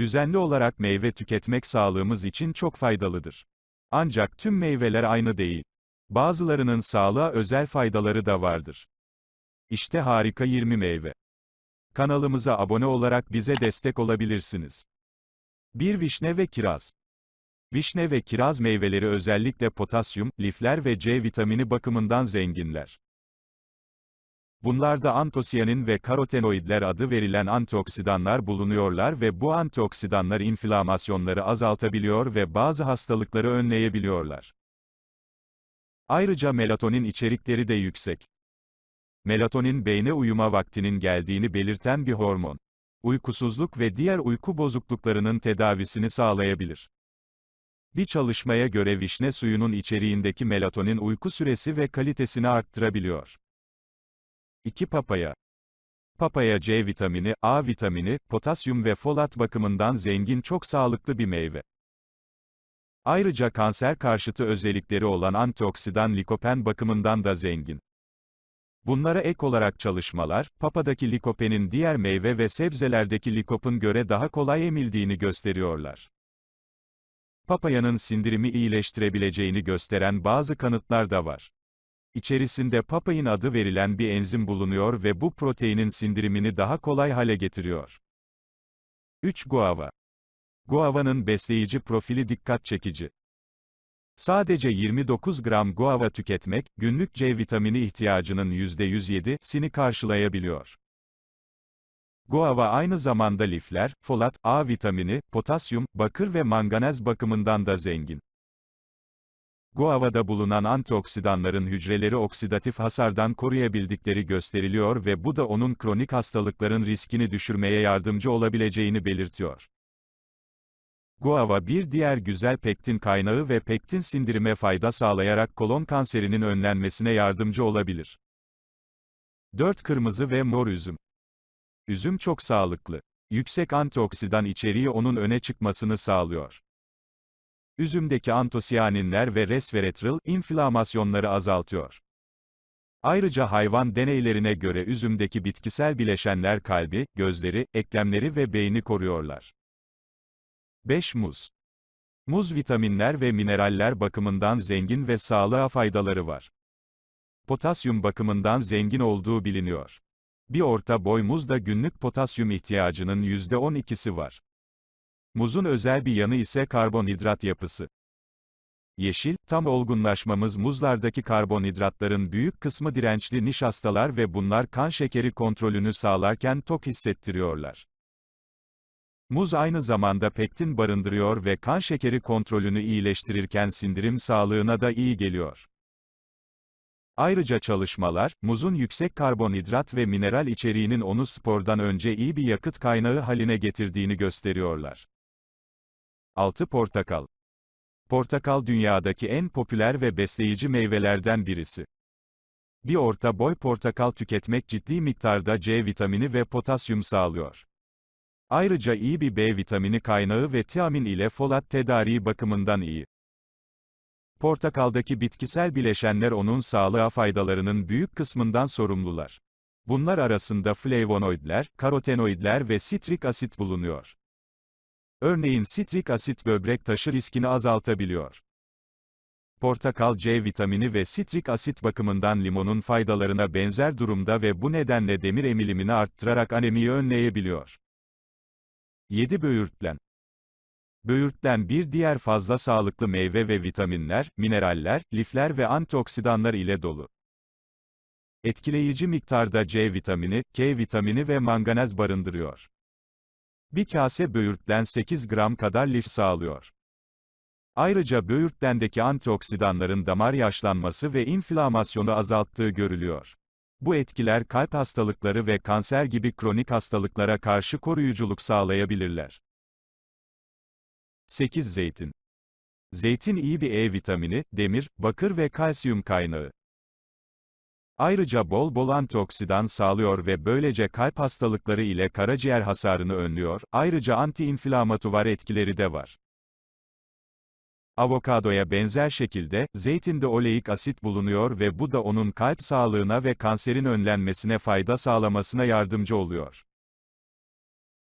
Düzenli olarak meyve tüketmek sağlığımız için çok faydalıdır. Ancak tüm meyveler aynı değil. Bazılarının sağlığa özel faydaları da vardır. İşte harika 20 meyve. Kanalımıza abone olarak bize destek olabilirsiniz. 1 vişne ve kiraz. Vişne ve kiraz meyveleri özellikle potasyum, lifler ve C vitamini bakımından zenginler. Bunlarda antosiyanin ve karotenoidler adı verilen antioksidanlar bulunuyorlar ve bu antioksidanlar inflamasyonları azaltabiliyor ve bazı hastalıkları önleyebiliyorlar. Ayrıca melatonin içerikleri de yüksek. Melatonin beyne uyuma vaktinin geldiğini belirten bir hormon. Uykusuzluk ve diğer uyku bozukluklarının tedavisini sağlayabilir. Bir çalışmaya göre vişne suyunun içeriğindeki melatonin uyku süresi ve kalitesini arttırabiliyor. 2 papaya. Papaya C vitamini, A vitamini, potasyum ve folat bakımından zengin çok sağlıklı bir meyve. Ayrıca kanser karşıtı özellikleri olan antioksidan likopen bakımından da zengin. Bunlara ek olarak çalışmalar, papadaki likopenin diğer meyve ve sebzelerdeki likopun göre daha kolay emildiğini gösteriyorlar. Papayanın sindirimi iyileştirebileceğini gösteren bazı kanıtlar da var. İçerisinde papain adı verilen bir enzim bulunuyor ve bu proteinin sindirimini daha kolay hale getiriyor. 3. Guava. Guava'nın besleyici profili dikkat çekici. Sadece 29 gram guava tüketmek, günlük C vitamini ihtiyacının %107'sini karşılayabiliyor. Guava aynı zamanda lifler, folat, A vitamini, potasyum, bakır ve manganez bakımından da zengin. Guava'da bulunan antioksidanların hücreleri oksidatif hasardan koruyabildikleri gösteriliyor ve bu da onun kronik hastalıkların riskini düşürmeye yardımcı olabileceğini belirtiyor. Guava bir diğer güzel pektin kaynağı ve pektin sindirime fayda sağlayarak kolon kanserinin önlenmesine yardımcı olabilir. 4. Kırmızı ve mor üzüm. Üzüm çok sağlıklı. Yüksek antioksidan içeriği onun öne çıkmasını sağlıyor. Üzümdeki antosiyaninler ve resveratrol, inflamasyonları azaltıyor. Ayrıca hayvan deneylerine göre üzümdeki bitkisel bileşenler kalbi, gözleri, eklemleri ve beyni koruyorlar. 5. Muz. Muz vitaminler ve mineraller bakımından zengin ve sağlığa faydaları var. Potasyum bakımından zengin olduğu biliniyor. Bir orta boy muzda günlük potasyum ihtiyacının %12'si var. Muzun özel bir yanı ise karbonhidrat yapısı. Yeşil, tam olgunlaşmamız muzlardaki karbonhidratların büyük kısmı dirençli nişastalar ve bunlar kan şekeri kontrolünü sağlarken tok hissettiriyorlar. Muz aynı zamanda pektin barındırıyor ve kan şekeri kontrolünü iyileştirirken sindirim sağlığına da iyi geliyor. Ayrıca çalışmalar, muzun yüksek karbonhidrat ve mineral içeriğinin onu spordan önce iyi bir yakıt kaynağı haline getirdiğini gösteriyorlar. 6. Portakal. Portakal dünyadaki en popüler ve besleyici meyvelerden birisi. Bir orta boy portakal tüketmek ciddi miktarda C vitamini ve potasyum sağlıyor. Ayrıca iyi bir B vitamini kaynağı ve tiamin ile folat tedariği bakımından iyi. Portakaldaki bitkisel bileşenler onun sağlığa faydalarının büyük kısmından sorumlular. Bunlar arasında flavonoidler, karotenoidler ve sitrik asit bulunuyor. Örneğin sitrik asit böbrek taşı riskini azaltabiliyor. Portakal C vitamini ve sitrik asit bakımından limonun faydalarına benzer durumda ve bu nedenle demir emilimini arttırarak anemiyi önleyebiliyor. 7. Böğürtlen Böğürtlen bir diğer fazla sağlıklı meyve ve vitaminler, mineraller, lifler ve antioksidanlar ile dolu. Etkileyici miktarda C vitamini, K vitamini ve manganez barındırıyor. Bir kase böğürtlen 8 gram kadar lif sağlıyor. Ayrıca böğürtlendeki antioksidanların damar yaşlanması ve inflamasyonu azalttığı görülüyor. Bu etkiler kalp hastalıkları ve kanser gibi kronik hastalıklara karşı koruyuculuk sağlayabilirler. 8. Zeytin. Zeytin iyi bir E vitamini, demir, bakır ve kalsiyum kaynağı. Ayrıca bol bol antioksidan sağlıyor ve böylece kalp hastalıkları ile karaciğer hasarını önlüyor, ayrıca anti-inflamatuvar etkileri de var. Avokadoya benzer şekilde, zeytinde oleik asit bulunuyor ve bu da onun kalp sağlığına ve kanserin önlenmesine fayda sağlamasına yardımcı oluyor.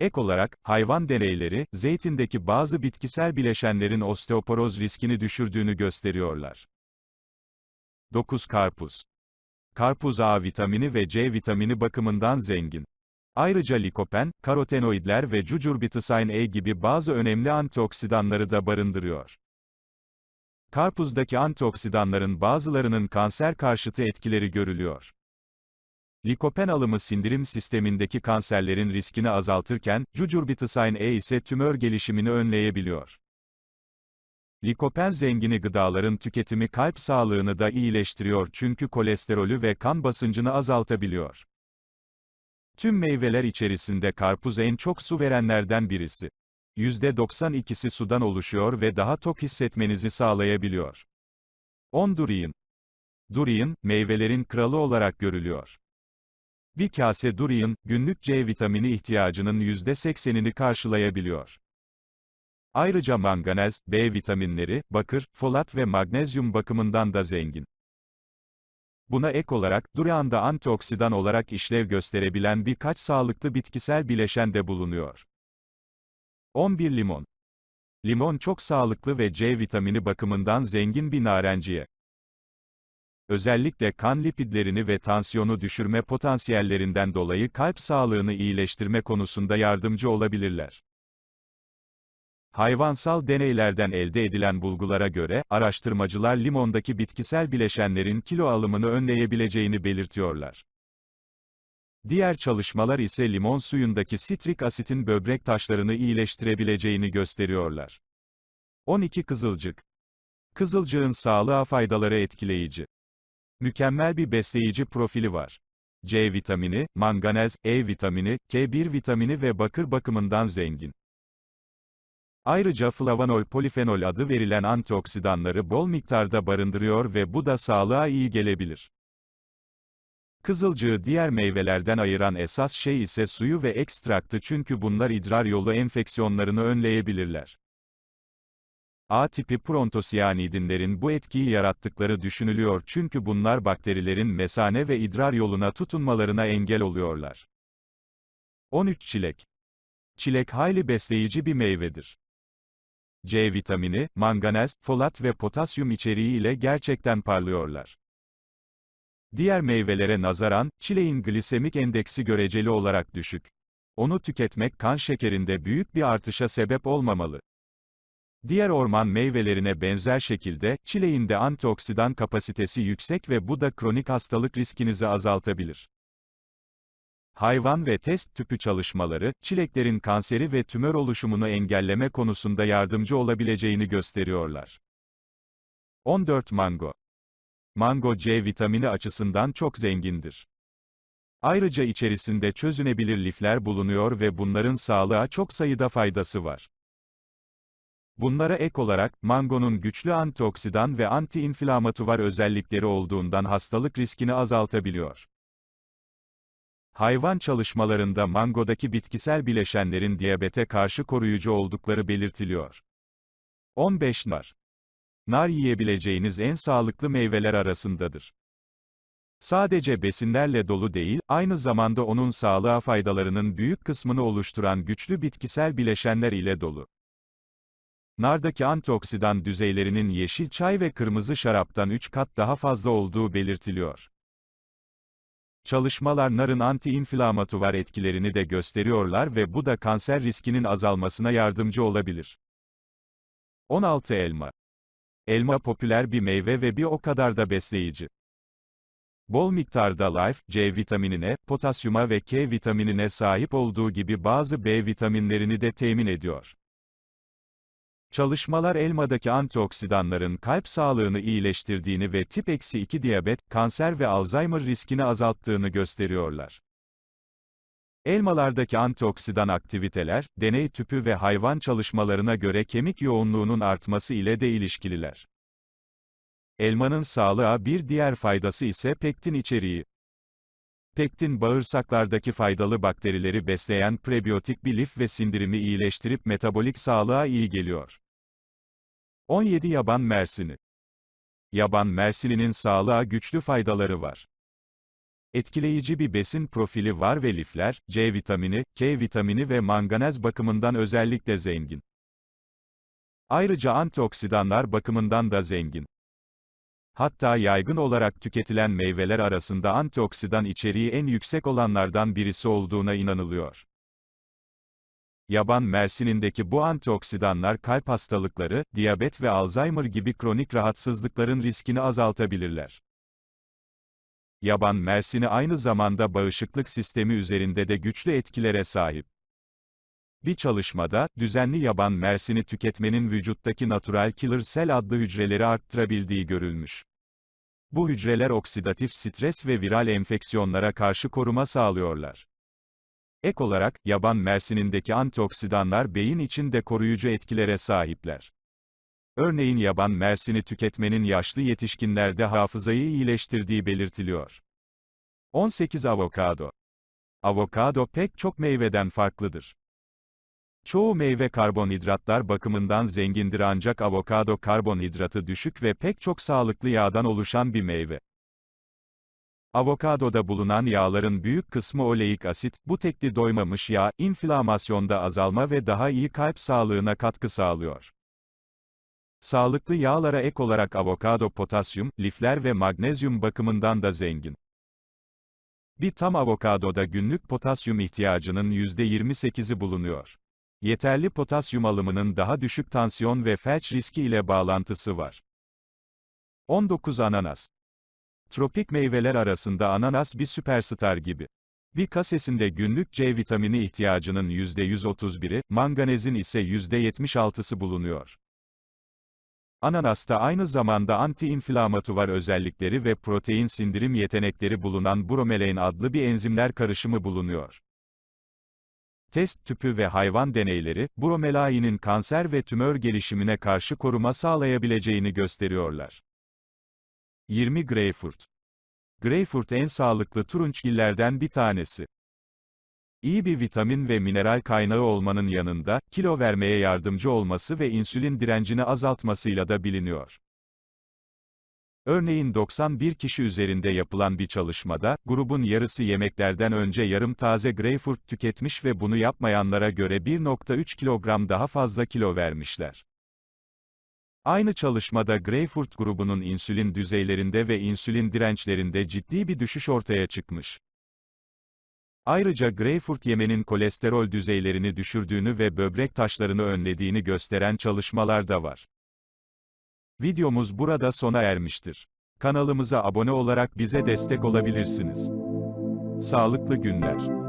Ek olarak, hayvan deneyleri, zeytindeki bazı bitkisel bileşenlerin osteoporoz riskini düşürdüğünü gösteriyorlar. 9. Karpuz. Karpuz A vitamini ve C vitamini bakımından zengin. Ayrıca likopen, karotenoidler ve cucurbitosine A gibi bazı önemli antioksidanları da barındırıyor. Karpuzdaki antioksidanların bazılarının kanser karşıtı etkileri görülüyor. Likopen alımı sindirim sistemindeki kanserlerin riskini azaltırken, cucurbitosine E ise tümör gelişimini önleyebiliyor. Likopen zengini gıdaların tüketimi kalp sağlığını da iyileştiriyor çünkü kolesterolü ve kan basıncını azaltabiliyor. Tüm meyveler içerisinde karpuz en çok su verenlerden birisi. %92'si sudan oluşuyor ve daha tok hissetmenizi sağlayabiliyor. 10 durian. Durian, meyvelerin kralı olarak görülüyor. Bir kase durian, günlük C vitamini ihtiyacının %80'ini karşılayabiliyor. Ayrıca manganez, B vitaminleri, bakır, folat ve magnezyum bakımından da zengin. Buna ek olarak, durianda antioksidan olarak işlev gösterebilen birkaç sağlıklı bitkisel bileşen de bulunuyor. 11 limon. Limon çok sağlıklı ve C vitamini bakımından zengin bir narenciye. Özellikle kan lipidlerini ve tansiyonu düşürme potansiyellerinden dolayı kalp sağlığını iyileştirme konusunda yardımcı olabilirler. Hayvansal deneylerden elde edilen bulgulara göre, araştırmacılar limondaki bitkisel bileşenlerin kilo alımını önleyebileceğini belirtiyorlar. Diğer çalışmalar ise limon suyundaki sitrik asitin böbrek taşlarını iyileştirebileceğini gösteriyorlar. 12 Kızılcık Kızılcığın sağlığa faydaları etkileyici. Mükemmel bir besleyici profili var. C vitamini, manganez, E vitamini, K1 vitamini ve bakır bakımından zengin. Ayrıca flavanol polifenol adı verilen antioksidanları bol miktarda barındırıyor ve bu da sağlığa iyi gelebilir. Kızılcığı diğer meyvelerden ayıran esas şey ise suyu ve ekstraktı çünkü bunlar idrar yolu enfeksiyonlarını önleyebilirler. A tipi prontosiyanidinlerin bu etkiyi yarattıkları düşünülüyor çünkü bunlar bakterilerin mesane ve idrar yoluna tutunmalarına engel oluyorlar. 13 Çilek Çilek hayli besleyici bir meyvedir. C vitamini, manganez, folat ve potasyum içeriği ile gerçekten parlıyorlar. Diğer meyvelere nazaran, çileğin glisemik endeksi göreceli olarak düşük. Onu tüketmek kan şekerinde büyük bir artışa sebep olmamalı. Diğer orman meyvelerine benzer şekilde, çileğin de antioksidan kapasitesi yüksek ve bu da kronik hastalık riskinizi azaltabilir. Hayvan ve test tüpü çalışmaları, çileklerin kanseri ve tümör oluşumunu engelleme konusunda yardımcı olabileceğini gösteriyorlar. 14 Mango Mango C vitamini açısından çok zengindir. Ayrıca içerisinde çözünebilir lifler bulunuyor ve bunların sağlığa çok sayıda faydası var. Bunlara ek olarak, mangonun güçlü antioksidan ve anti-inflamatuvar özellikleri olduğundan hastalık riskini azaltabiliyor. Hayvan çalışmalarında mangodaki bitkisel bileşenlerin diyabete karşı koruyucu oldukları belirtiliyor. 15 nar. Nar yiyebileceğiniz en sağlıklı meyveler arasındadır. Sadece besinlerle dolu değil, aynı zamanda onun sağlığa faydalarının büyük kısmını oluşturan güçlü bitkisel bileşenler ile dolu. Nardaki antioksidan düzeylerinin yeşil çay ve kırmızı şaraptan 3 kat daha fazla olduğu belirtiliyor. Çalışmalar narın anti-inflamatuvar etkilerini de gösteriyorlar ve bu da kanser riskinin azalmasına yardımcı olabilir. 16 elma. Elma popüler bir meyve ve bir o kadar da besleyici. Bol miktarda Life, C vitaminine, potasyuma ve K vitaminine sahip olduğu gibi bazı B vitaminlerini de temin ediyor. Çalışmalar elmadaki antioksidanların kalp sağlığını iyileştirdiğini ve tip eksi 2 diyabet, kanser ve Alzheimer riskini azalttığını gösteriyorlar. Elmalardaki antioksidan aktiviteler, deney tüpü ve hayvan çalışmalarına göre kemik yoğunluğunun artması ile de ilişkililer. Elmanın sağlığa bir diğer faydası ise pektin içeriği. Pektin bağırsaklardaki faydalı bakterileri besleyen prebiyotik bir lif ve sindirimi iyileştirip metabolik sağlığa iyi geliyor. 17 Yaban mersini Yaban mersininin sağlığa güçlü faydaları var. Etkileyici bir besin profili var ve lifler, C vitamini, K vitamini ve manganez bakımından özellikle zengin. Ayrıca antioksidanlar bakımından da zengin. Hatta yaygın olarak tüketilen meyveler arasında antioksidan içeriği en yüksek olanlardan birisi olduğuna inanılıyor. Yaban mersinindeki bu antioksidanlar kalp hastalıkları, diyabet ve Alzheimer gibi kronik rahatsızlıkların riskini azaltabilirler. Yaban mersini aynı zamanda bağışıklık sistemi üzerinde de güçlü etkilere sahip. Bir çalışmada, düzenli yaban mersini tüketmenin vücuttaki natural killer cell adlı hücreleri arttırabildiği görülmüş. Bu hücreler oksidatif stres ve viral enfeksiyonlara karşı koruma sağlıyorlar. Ek olarak, yaban mersinindeki antioksidanlar beyin için de koruyucu etkilere sahipler. Örneğin yaban mersini tüketmenin yaşlı yetişkinlerde hafızayı iyileştirdiği belirtiliyor. 18 Avokado Avokado pek çok meyveden farklıdır. Çoğu meyve karbonhidratlar bakımından zengindir ancak avokado karbonhidratı düşük ve pek çok sağlıklı yağdan oluşan bir meyve. Avokadoda bulunan yağların büyük kısmı oleik asit, bu tekli doymamış yağ, inflamasyonda azalma ve daha iyi kalp sağlığına katkı sağlıyor. Sağlıklı yağlara ek olarak avokado potasyum, lifler ve magnezyum bakımından da zengin. Bir tam avokadoda günlük potasyum ihtiyacının %28'i bulunuyor. Yeterli potasyum alımının daha düşük tansiyon ve felç riski ile bağlantısı var. 19 Ananas Tropik meyveler arasında ananas bir süperstar gibi. Bir kasesinde günlük C vitamini ihtiyacının %131'i, manganezin ise %76'sı bulunuyor. Ananasta aynı zamanda anti-inflamatuvar özellikleri ve protein sindirim yetenekleri bulunan bromelain adlı bir enzimler karışımı bulunuyor. Test tüpü ve hayvan deneyleri, bromelain'in kanser ve tümör gelişimine karşı koruma sağlayabileceğini gösteriyorlar. 20 Greyfurt Greyfurt en sağlıklı turunçgillerden bir tanesi. İyi bir vitamin ve mineral kaynağı olmanın yanında, kilo vermeye yardımcı olması ve insülin direncini azaltmasıyla da biliniyor. Örneğin 91 kişi üzerinde yapılan bir çalışmada, grubun yarısı yemeklerden önce yarım taze greyfurt tüketmiş ve bunu yapmayanlara göre 1.3 kilogram daha fazla kilo vermişler. Aynı çalışmada greyfurt grubunun insülin düzeylerinde ve insülin dirençlerinde ciddi bir düşüş ortaya çıkmış. Ayrıca greyfurt yemenin kolesterol düzeylerini düşürdüğünü ve böbrek taşlarını önlediğini gösteren çalışmalar da var. Videomuz burada sona ermiştir. Kanalımıza abone olarak bize destek olabilirsiniz. Sağlıklı günler.